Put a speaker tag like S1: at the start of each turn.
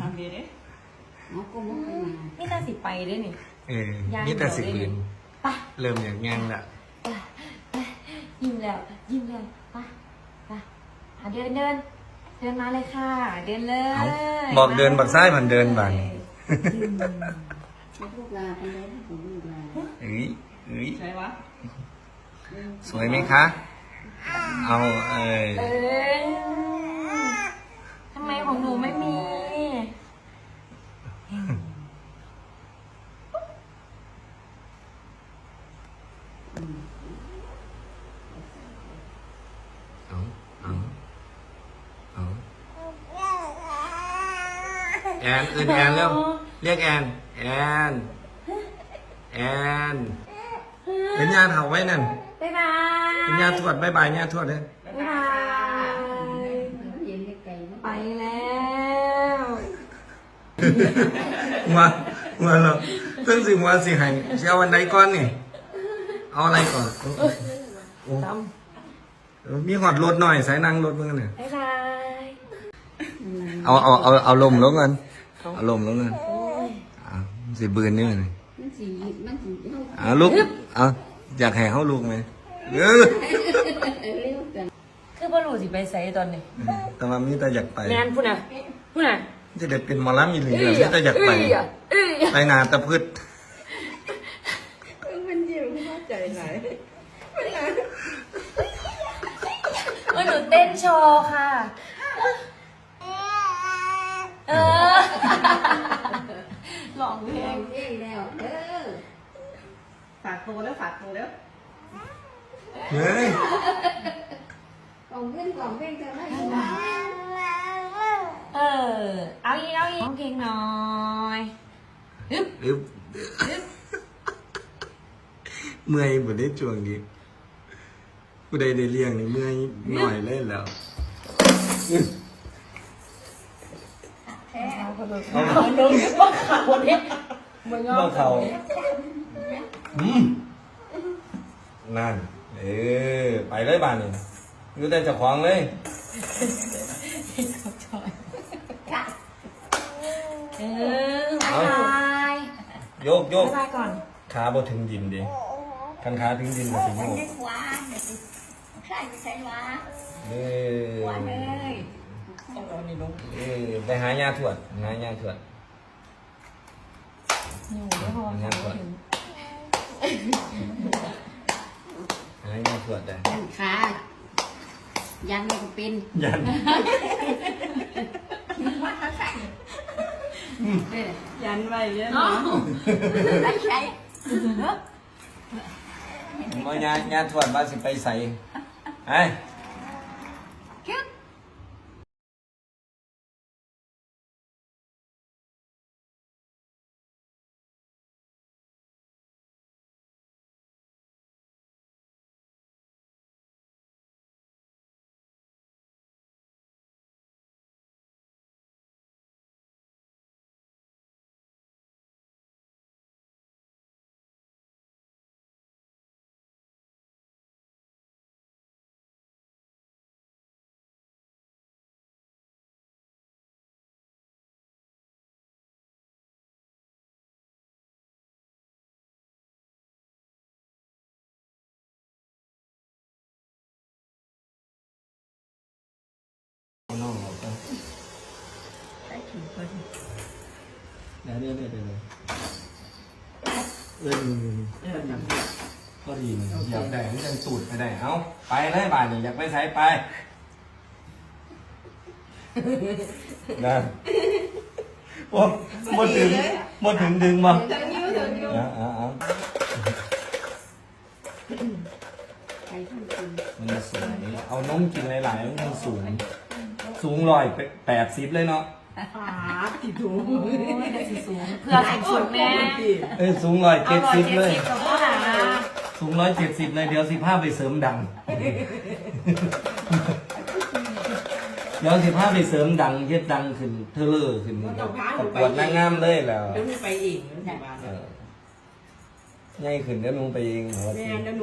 S1: ทำดีดิ
S2: nó có muốn cái nào
S3: นี่น่าสิไปด้วยนี่
S4: เออมีแต่สิ่งอื่น
S3: ไป
S4: เริ่มอย่างงั้นละ
S3: ยิ้มแล้ว ยิ้มแล้วไปไปหาเดินเดิน เดินมาเลยค่ะ เดินเลย
S4: เอาบอกเดินบักซ้ายมันเดินบัง
S2: cái thuốc la con đấy nó cũng được là
S4: เอ้ยเอ้ย
S1: ใช่วะ
S4: สวยไหมคะ เอาเอ้ย
S3: เออทำไม ของหนูไม่มี
S4: เอาเอาเอาแอนเอินแอนเร็วเรียกแอนแอนแอนเป็นญาติเห่าไว้นั่น
S3: บ๊ายบาย
S4: เป็นญาติทวดบายบายญาติทวดเลย
S3: บ๊ายบาย
S2: nó nhìn cái cây nó
S3: ไปแล้ว
S4: มามาเราเพิ่งสิมาสิให้จะเอาวันไหนก่อนนี่ เอาอะไรก่อนโอ้
S3: ต
S4: มีหอดรถหน่อยสายนั่งรถเมื่อเนี่ยำ
S3: บ๊ายบาย
S4: เอาเอาเอาเอาลมลงกันเอาลมลงกันอ่าสิบืนนี่เลย
S2: nó chỉ nó chỉ không
S4: อ่าลูกเอาอยากแห่เขาลูกไหมเออ
S2: liêu cần
S3: คือพ่อหนูสิไปใส่ตอนนี้
S4: แต่ว่ามีแต่อยากไป
S3: แมนพูดน่ะพูดน่ะ
S4: จะได้เป็นหมอลำอีหลีเลยมีแต่อยากไป
S3: เอ้ยอะเอ้ยอะ
S4: ไปนาตะพืช
S1: มันยิ้มเข้าใจไหน
S3: เออหนูเต้นโชว์ค่ะ เออลองเพลง
S2: Làm cái nào ừ
S1: ฝากตัวแล้วฝากตัวแล้ว
S4: เฮ้ย
S2: còn viên còn viên cho nó gì
S3: เออ เอาอีกเอาอีก ร้องเพลงหน่อยฮึบ
S4: อึ๊บเมื่อยบ่ได้จวงนี้ผู้ใดได้เลี้ยงนี่เมื่อยหน่อยเลยแล้ว
S3: เอาลงว่าขาคนนี้มึง
S4: บ่เขาอืมนั่น เออ ไปเลยบ้านนี่อยู่แต่เจ้าของเลย
S3: เออบ๊ายบาย
S4: โยกโยก
S3: บ๊ายบายก่อน
S4: ขาบ่ถึงดินดิคันขาถึงดินก็สิโยก
S2: quá sai bị sai quá
S4: เออ
S2: ơi
S1: ต้องเอานี่ลง
S4: เออไปหายาทวดหายาทวด
S3: หนูไม่พอ
S4: งั้นก่อนหายาทวดได้
S2: dàn khá dàn này cũng pin
S4: ยัน
S1: ยันไว้เยอะเนาะ
S2: đánh say
S4: บ่ยายาทวดว่าสิไปใส่ไอ้ เดี๋ยเดี๋ยเดี๋ยวเดี๋ยวเอ้ย
S1: เอ
S4: ก็ดีนะอยากได้มันจังตูดไปได้เอาไปเลยบ้านนี่อยากไปใช้ไปนะโอ้หมดถึงหมดถึงดึงมา
S1: เดินยิ้วเดินยิ้ว
S4: เอาเอาเอามันสูงเอานมกินหลายๆมันสูง สูงร้อยแปดสิบเลยเนาะ
S1: ขาติดถู
S3: โอ้ยเดี๋ยวสิสูงเพื่อสูงสุดแม่
S4: เอ้ยสูงร้อย
S3: เจ็
S4: ดสิบเลย
S3: สิบกับพ่อหา
S4: สูงร้อยเจ็ดสิบเลยเดี๋ยวสิบห้าไปเสริมดัง เดี๋ยวสิบห้าไปเสริมดังเฮ็ดดังขึ้นเทเลอร์ขึ้นประกวดนางงามเลยแล้ว
S1: เดี๋ยวมึงไปเองเดี๋ยวมึงไป
S4: เออง่ายขึ้นเดี๋ยวหนูไปเองเหรอ
S1: แม่เดี๋ยวหนู